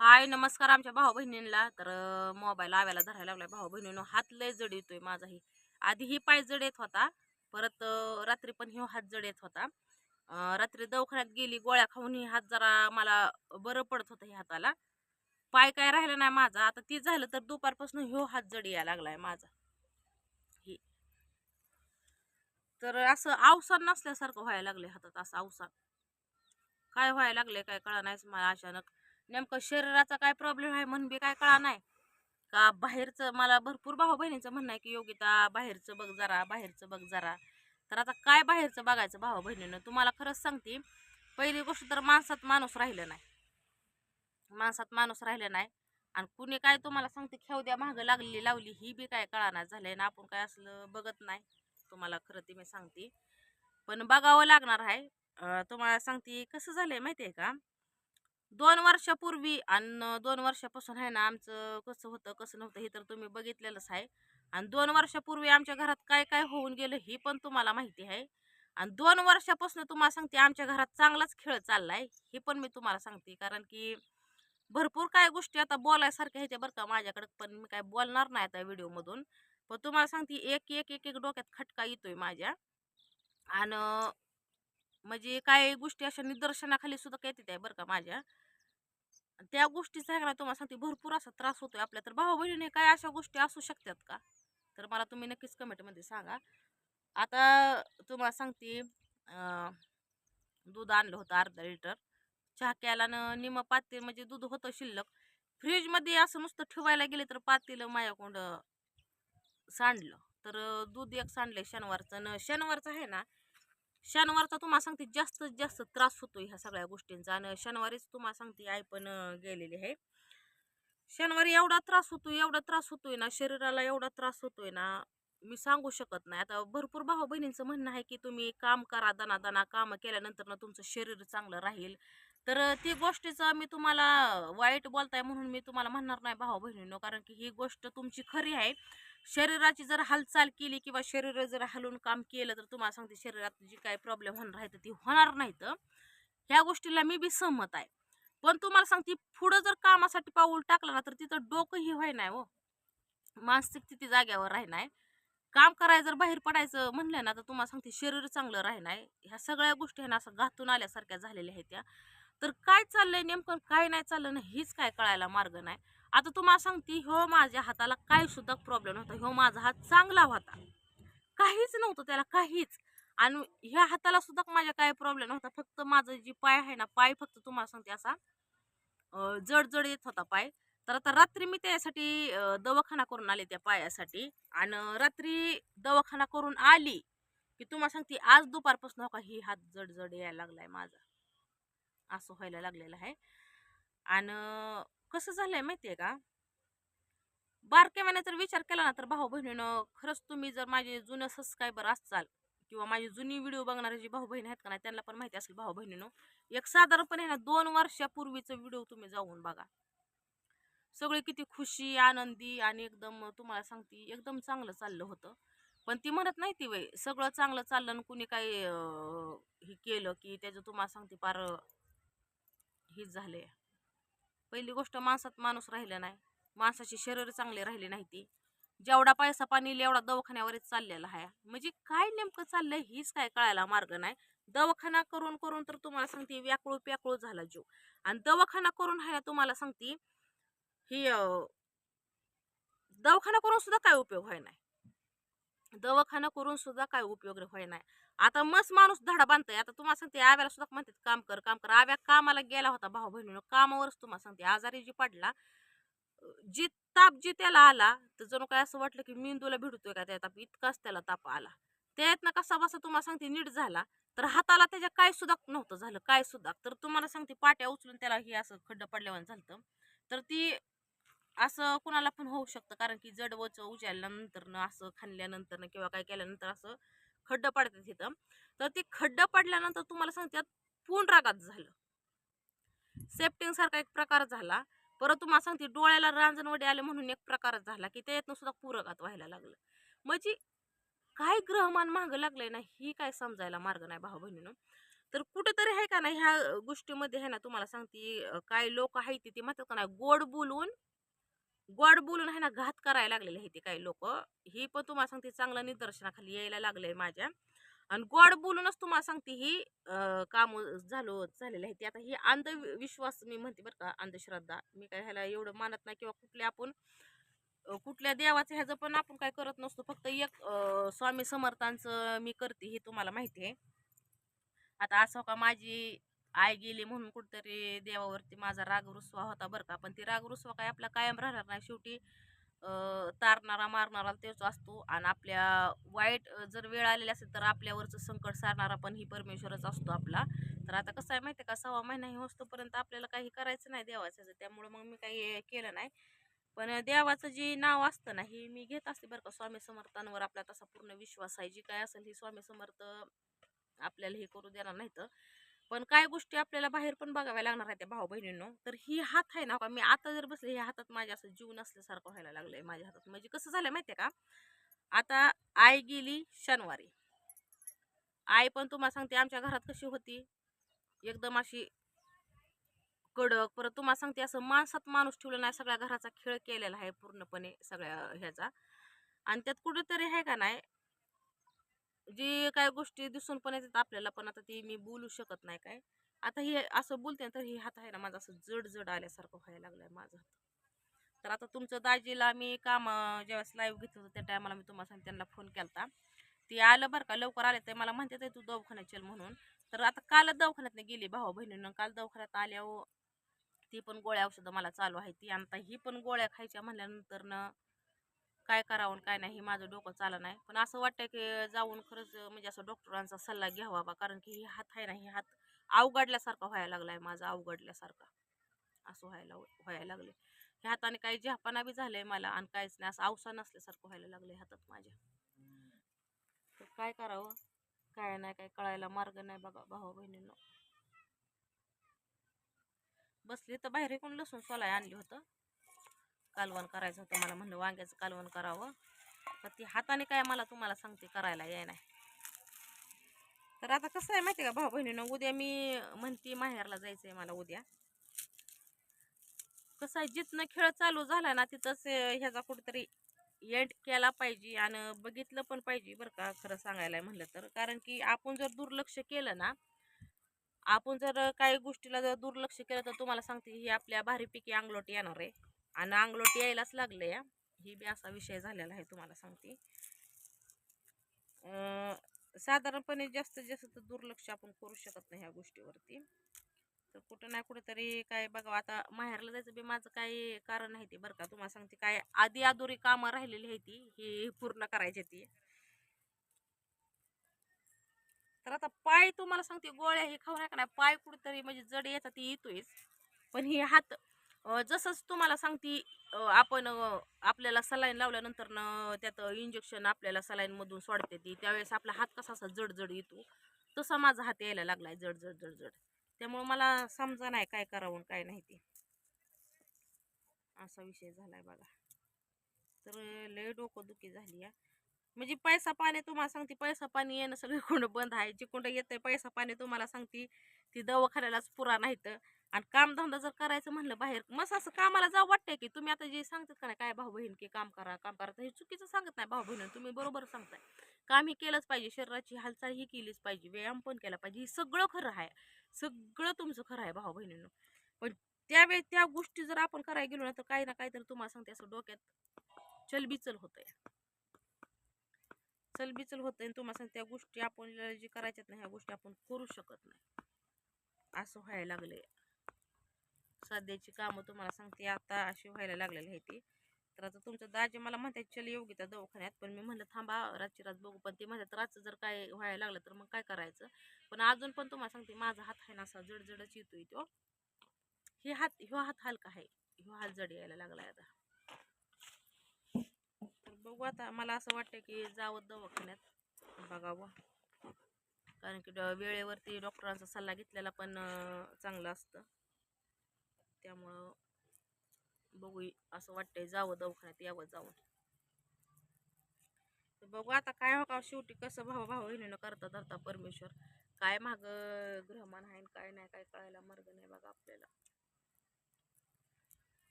हाय नमस्कार आमच्या भाऊ बहिणींना तर मोबाईल आव्याला धरायला लागलाय. भाऊ बहिणीनं हात लय जड येतोय माझा ही आधी ही पाय जड येत होता. परत रात्री पण ही हात जड येत होता. रात्री दवाखान्यात गेली गोळ्या खाऊन ही हात जरा मला बरं पडत होतं ह्या हाताला. पाय काय राहिला नाही माझा. आता ती झालं तर दुपारपासून ह्यो हात जड यायला लागलाय माझा. ही. तर असं अवसान नसल्यासारखं व्हायला लागले हातात असं अवसान. काय व्हायला लागले काय कळा नाहीच मला अचानक. नेमकं शरीराचा काय प्रॉब्लेम आहे म्हणून बी काय कळा नाही का बाहेरचं मला भरपूर भाऊ बहिणीचं म्हणणं आहे की योगिता बाहेरचं बघ जरा बाहेरचं बघ जरा. तर आता काय बाहेरचं बघायचं भाऊ बहिणीनं? तुम्हाला खरंच सांगते पहिली गोष्ट तर माणसात माणूस राहिलं नाही. माणसात माणूस राहिलं नाही. आणि कुणी काय तुम्हाला सांगते खेव द्या महाग लागलेली लावली ही बी काय कळाना झालंय ना आपण काय असलं बघत नाही. तुम्हाला खरं ते मी सांगते. पण बघावं लागणार आहे. तुम्हाला सांगते कसं झालंय माहिती आहे का? दोन वर्षापूर्वी आणि दोन वर्षापासून आहे ना आमचं कसं होतं कसं नव्हतं हे तर तुम्ही बघितलेलंच आहे. आणि दोन वर्षापूर्वी आमच्या घरात काय काय होऊन गेलं हे पण तुम्हाला माहिती आहे. आणि दोन वर्षापासून तुम्हाला सांगते आमच्या घरात चांगलाच खेळ चाललाय हे पण मी तुम्हाला सांगते. कारण की भरपूर काय गोष्टी आता बोलायसारख्या ह्याच्या बरं का माझ्याकडे पण मी काय बोलणार नाही आता व्हिडिओमधून. पण तुम्हाला सांगते एक एक एक एक डोक्यात खटका येतोय माझ्या. आणि म्हणजे काही गोष्टी अशा निदर्शनाखाली सुद्धा काय येते बरं का माझ्या. त्या गोष्टीचा आहे ना तुम्हाला सांगते भरपूर असा त्रास होतोय आपल्या. तर भाऊ बहिणीने काय अशा गोष्टी असू शकतात का? तर मला तुम्ही नक्कीच कमेंटमध्ये सांगा. आता तुम्हाला सांगते दूध आणलं होतं अर्धा लिटर. चहा केला न निम पातेल म्हणजे दूध होतं शिल्लक. फ्रीजमध्ये असं नुसतं ठेवायला गेले तर पातेलं माझ्याकोंड सांडलं. तर दूध एक सांडलंय शनिवारचं. न शनिवारचं आहे ना शनिवारचा तुम्हाला सांगते जास्तीत जास्त त्रास होतो ह्या सगळ्या गोष्टींचा. आणि शनिवारीच तुम्हाला सांगते आई पण गेलेली आहे. शनिवारी एवढा त्रास होतो एवढा त्रास होतोय ना शरीराला एवढा त्रास होतोय ना मी सांगू शकत नाही. आता भरपूर भाऊ बहिणींचं म्हणणं आहे की तुम्ही काम करा दना दना काम केल्यानंतर ना तुमचं शरीर चांगलं राहील. तर ती गोष्टीचं मी तुम्हाला वाईट बोलताय म्हणून मी तुम्हाला म्हणणार नाही भाऊ बहिणींनो कारण की ही गोष्ट तुमची खरी आहे. शरीराची जर हालचाल केली किंवा शरीर जर हलून काम केलं तर तुम्हाला सांगते शरीरात जी काही प्रॉब्लेम होणार आहे तर ती होणार नाहीत. ह्या गोष्टीला मी बी सहमत आहे. पण तुम्हाला सांगते पुढं जर कामासाठी पाऊल टाकलं ना तर तिथं डोकंही व्हाय नाही हो. मानसिक स्थिती जाग्यावर राही नाही. काम करायचं जर बाहेर पडायचं म्हणलं ना तर तुम्हाला सांगते शरीर चांगलं राही नाही. ह्या सगळ्या गोष्टी ह्या ना असं घातून आल्यासारख्या झालेल्या आहेत त्या. तर काय चाललंय नेमकं काय नाही चाललं ना हेच काय कळायला मार्ग नाही. आता तुम्हाला सांगते ह्यो माझ्या हाताला काय सुद्धा प्रॉब्लेम नव्हता ह्यो माझा हात चांगला होता. काहीच नव्हतं त्याला काहीच. आणि ह्या हाताला सुद्धा माझ्या काय प्रॉब्लेम नव्हता फक्त माझं जी पाय आहे ना पाय फक्त तुम्हाला सांगते असा जड जड येत होता पाय. तर आता रात्री मी त्यासाठी दवाखाना करून आले त्या पायासाठी. आणि रात्री दवाखाना करून आली की तुम्हाला सांगते आज दुपारपासून हो का ही हात जड जड यायला लागलाय माझा. असं व्हायला लागलेलं आहे. आणि कसं झालंय माहितीये का? बारक्यामाने जर विचार केला ना तर भाऊ बहिणीनं खरंच तुम्ही जर माझे जुने सबस्क्रायबर असाल किंवा माझी जुनी व्हिडिओ बघणारे जी भाऊ बहीण आहेत का नाही त्यांना पण माहिती असेल भाऊ बहिणीनं एक साधारणपणे ना दोन वर्षापूर्वीचं व्हिडिओ तुम्ही जाऊन बघा. सगळे किती खुशी आनंदी आणि एकदम तुम्हाला सांगते एकदम चांगलं चाललं होतं. पण ती म्हणत नाही ती वय सगळं चांगलं चाललं आणि कुणी काही हे केलं की त्याचं तुम्हाला सांगते फार हेच झालंय. पहिली गोष्ट माणसात माणूस राहिला नाही. माणसाची शरीर चांगले राहिले नाही ती. जेवढा पैसा पाणी येईल एवढा दवाखान्यावरच चाललेला आहे. म्हणजे काय नेमकं चाललंय हीच काय कळायला मार्ग नाही. दवाखाना करून करून तर तुम्हाला सांगते व्याकुळ प्याकुळ झाला जीव. आणि दवाखाना करून आहे तुम्हाला सांगते ही दवाखाना करून सुद्धा काय उपयोग व्हाय नाही दवाखाना करून सुद्धा काय उपयोग होय नाही आता मस्त माणूस धडा बांधतोय. आता तुम्हाला सांगते आव्याला सुद्धा म्हणतात काम कर काम कर. आव्या कामाला गेला होता भाऊ बहिणीनं. कामावरच तुम्हाला सांगते आजारी जी पडला जी ताप जी त्याला आला तर जणू काय असं वाटलं की मेंदूला भिडतोय का त्या ताप? इतकाच त्याला ताप आला. त्यातनं कसा बसा तुम्हाला सांगते नीट झाला तर हाताला त्याच्या काय सुद्धा नव्हतं झालं काय सुद्धा. तर तुम्हाला सांगते पाट्या उचलून त्याला हे असं खड्डं पडल्यावर झालं तर ती असं कुणाला पण होऊ शकतं. कारण की जड वच उचलल्यानंतर असं खाल्ल्यानंतर किंवा काय केल्यानंतर असं खड्डं पडतात तिथं. तर ते खड्डं पडल्यानंतर तुम्हाला सांगते पूर्ण रागात झालं. सेफ्टिंग सारखा एक प्रकार झाला. परत तुम्हाला सांगते डोळ्याला रांजणवडे आले म्हणून एक प्रकार झाला की त्याच्यातनं सुद्धा पूरगात व्हायला लागलं. म्हणजे काय ग्रहमान मागं लागलंय ना ही काय समजायला मार्ग नाही भाऊ बहिणीनं. तर कुठेतरी आहे का ना ह्या गोष्टीमध्ये आहे ना तुम्हाला सांगते काय लोक आहेत ते म्हणतात का नाही गोड बोलून गोड बोलून आहे ना घात करायला लागलेले आहे ते काही लोक. ही पण तुम्हाला सांगते चांगलं निदर्शनाखाली यायला लागलंय माझ्या. आणि गोड बोलूनच तुम्हाला सांगते ही काम झालो झालेलं आहे ते. आता ही अंधविश्वास मी म्हणते बरं का अंधश्रद्धा. मी काय ह्याला एवढं मानत नाही किंवा कुठल्या आपण कुठल्या देवाचं ह्याचं पण आपण काय करत नसतो. फक्त एक स्वामी समर्थांचं मी करते हे तुम्हाला माहिती आहे. आता असं हो का माझी आई गेली म्हणून कुठतरी देवावरती माझा राग रुसवा होता बरं का. पण ती राग रुसवा काय आपला कायम राहणार नाही. शेवटी तारणारा मारणारा तेच असतो. आणि आपल्या वाईट जर वेळ आलेली असेल तर आपल्यावरचं संकट सारणारा पण ही परमेश्वरच असतो आपला. तर आता कसं आहे माहिती आहे का? सव्वा महिना ही असतोपर्यंत आपल्याला काही करायचं नाही देवाचं. त्यामुळं मग मी काही केलं नाही. पण देवाचं जे नाव असतं ना हे मी घेत असते बरं का. स्वामी समर्थांवर आपला तसा पूर्ण विश्वास आहे. जी काय असेल ही स्वामी समर्थ आपल्याला हे करू देणार नाहीत. पण काय गोष्टी आपल्याला बाहेर पण बघाव्या लागणार आहेत त्या भाऊ बहिणींनो तर ही हात आहे ना का मी आता जर बसले ह्या हातात माझ्या असं जीव नसल्यासारखं व्हायला लागलंय माझ्या हातात. म्हणजे कसं झालं माहितीये का? आता आई गेली शनिवारी. आई पण तुम्हाला सांगते आमच्या घरात कशी होती? एकदम अशी कडक. परत तुम्हाला सांगते असं माणसात माणूस ठेवलं नाही सगळ्या घराचा खेळ केलेला आहे पूर्णपणे सगळ्या ह्याचा. आणि त्यात कुठेतरी आहे का नाही जे काय गोष्टी दिसून पण येतात आपल्याला पण आता ती मी बोलू शकत नाही काय. आता हे असं बोलते ना तर हे हात आहे ना माझा असं जड जड आल्यासारखं व्हायला लागलाय माझा हात. तर आता तुमचं दाजीला मी काम ज्यावेळेस लाईव्ह घेतलं होतं त्या टायमाला मी तुम्हाला सांग त्यांना फोन केला ते आलं बरं का लवकर आले ते मला म्हणते ते तू दवाखान्यात चल म्हणून. तर आता कालच दवाखान्यात गेली भाऊ बहिणीनं काल दवाखान्यात आल्यावर ती पण गोळ्या औषधं मला चालू आहे ती आता ही पण गोळ्या खायच्या म्हणल्यानंतर काय करावं आणि काय नाही हे माझं डोकं चाललं नाही. पण असं वाटतं की जाऊन खरंच म्हणजे असं डॉक्टरांचा सल्ला घ्यावा बा कारण की हे हात आहे ना हे हात अवघडल्यासारखा व्हायला लागलाय माझा अवघडल्यासारखा. असं व्हायला व्हायला लागले ह्या हाताने काही जहापणा बी झालंय मला आणि काहीच नाही असं अवसा नसल्यासारखं व्हायला लागलंय हातात माझ्या. तर काय करावं? काय नाही काय कळायला मार्ग नाही बाबा भाऊ बहिणींना. बसली तर बाहेर कोण लसूण सोलाय आणली होतं. कालवण करायचं होतं. मला म्हणलं वांग्याचं कालवण करावं. तर ती हाताने काय मला तुम्हाला सांगते करायला याय नाही. तर आता कसं आहे माहिती का भाऊ बहिणीनं उद्या मी म्हणते माहेरला जायचंय मला उद्या. कसं आहे जिथनं खेळ चालू झाला ना तिथंच ह्याचा कुठेतरी एंड केला पाहिजे आणि बघितलं पण पाहिजे बरं का खरं सांगायला म्हणलं तर. कारण की आपण जर दुर्लक्ष केलं ना आपण जर काही गोष्टीला जर दुर्लक्ष केलं तर तुम्हाला सांगते ही आपल्या भारीपैकी अंगलोट येणार आहे. आणि अंगलोट यायलाच लागलं या ही बी असा विषय झालेला आहे तुम्हाला सांगते. साधारणपणे जास्तीत जास्त तर दुर्लक्ष आपण करू शकत नाही ह्या गोष्टीवरती. तर कुठं ना कुठेतरी काय बघा आता माहेरला जायचं बी माझं काही कारण आहे ते बरं का. तुम्हाला सांगते काय आधी अधुरी कामं राहिलेली आहे ती ही पूर्ण करायची ती. तर आता पाय तुम्हाला सांगते गोळ्या हे खाऊ नका नाही पाय कुठेतरी म्हणजे जड येतात ती येतोयच. पण हे हात जसंच तुम्हाला सांगते आपण आपल्याला सलाईन लावल्यानंतर न त्यात इंजेक्शन आपल्याला सलाईनमधून सोडते ती त्यावेळेस आपला हात कसा असा जडजड येतो तसा माझा हात यायला लागलाय जडजड जडजड. त्यामुळं मला समजा नाही काय करावं काय नाही ते. असा विषय झालाय बघा. तर लय डोकं दुखी झाली या. म्हणजे पैसा पाणी तुम्हाला सांगते पैसा पाणी येणं सगळीकडं बंद आहे. जिकडं येतंय पैसा पाणी तुम्हाला सांगते ती दवाखान्यालाच पुरा नाही तर आणि कामधंदा जर करायचं म्हणलं बाहेर मस्त असं कामाला जाऊ वाटतंय की तुम्ही आता जे सांगतात का नाही काय भाऊ बहीण की काम करा काम करा तर हे चुकीचं सांगत नाही भाऊ बहीण तुम्ही बरोबर सांगताय. काम ही केलंच पाहिजे शरीराची हालचाल ही केलीच पाहिजे व्यायाम पण केला पाहिजे. हे सगळं खरं आहे. सगळं तुमचं खरं आहे भाऊ बहिणीनं पण त्यावेळी त्या गोष्टी जर आपण करायला गेलो ना तर काही ना काहीतरी तुम्हाला सांगते असं डोक्यात चलबिचल होतंय. चलबिचल होतंय आणि तुम्हाला सांगते त्या गोष्टी आपण जे करायच्यात ना ह्या गोष्टी आपण करू शकत नाही. असं व्हायला लागले सध्याची कामं तुम्हाला सांगते आता अशी व्हायला लागलेली आहे ती. तर आता तुमचं दाजी मला म्हणतात चल येऊ त्या दवाखान्यात. पण मी म्हणलं थांबा रातची रात बघू. पण ते म्हणतात रातचं जर काय व्हायला लागलं तर मग काय करायचं? पण अजून पण तुम्हाला सांगते माझा हात आहे ना असा जडजडच येतोय तो. हे हात ह्यो हात हलका आहे. ह्यो हात जड यायला लागलाय आता. तर बघू आता मला असं वाटतं की जावं दवाखान्यात. बघावं. कारण की ड- वेळेवरती डॉक्टरांचा सल्ला घेतलेला पण चांगलं असतं. त्यामुळं बघू असं वाटतंय जावं दवाखान्यात यावं जावं. तर बघू आता काय हो का शेवटी कसं भाऊ भाऊ करता धरता परमेश्वर. काय माग ग्रहमान आहे आणि काय नाही काय कळायला मार्ग नाही बघा आपल्याला.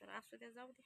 तर असू द्या जाऊ दे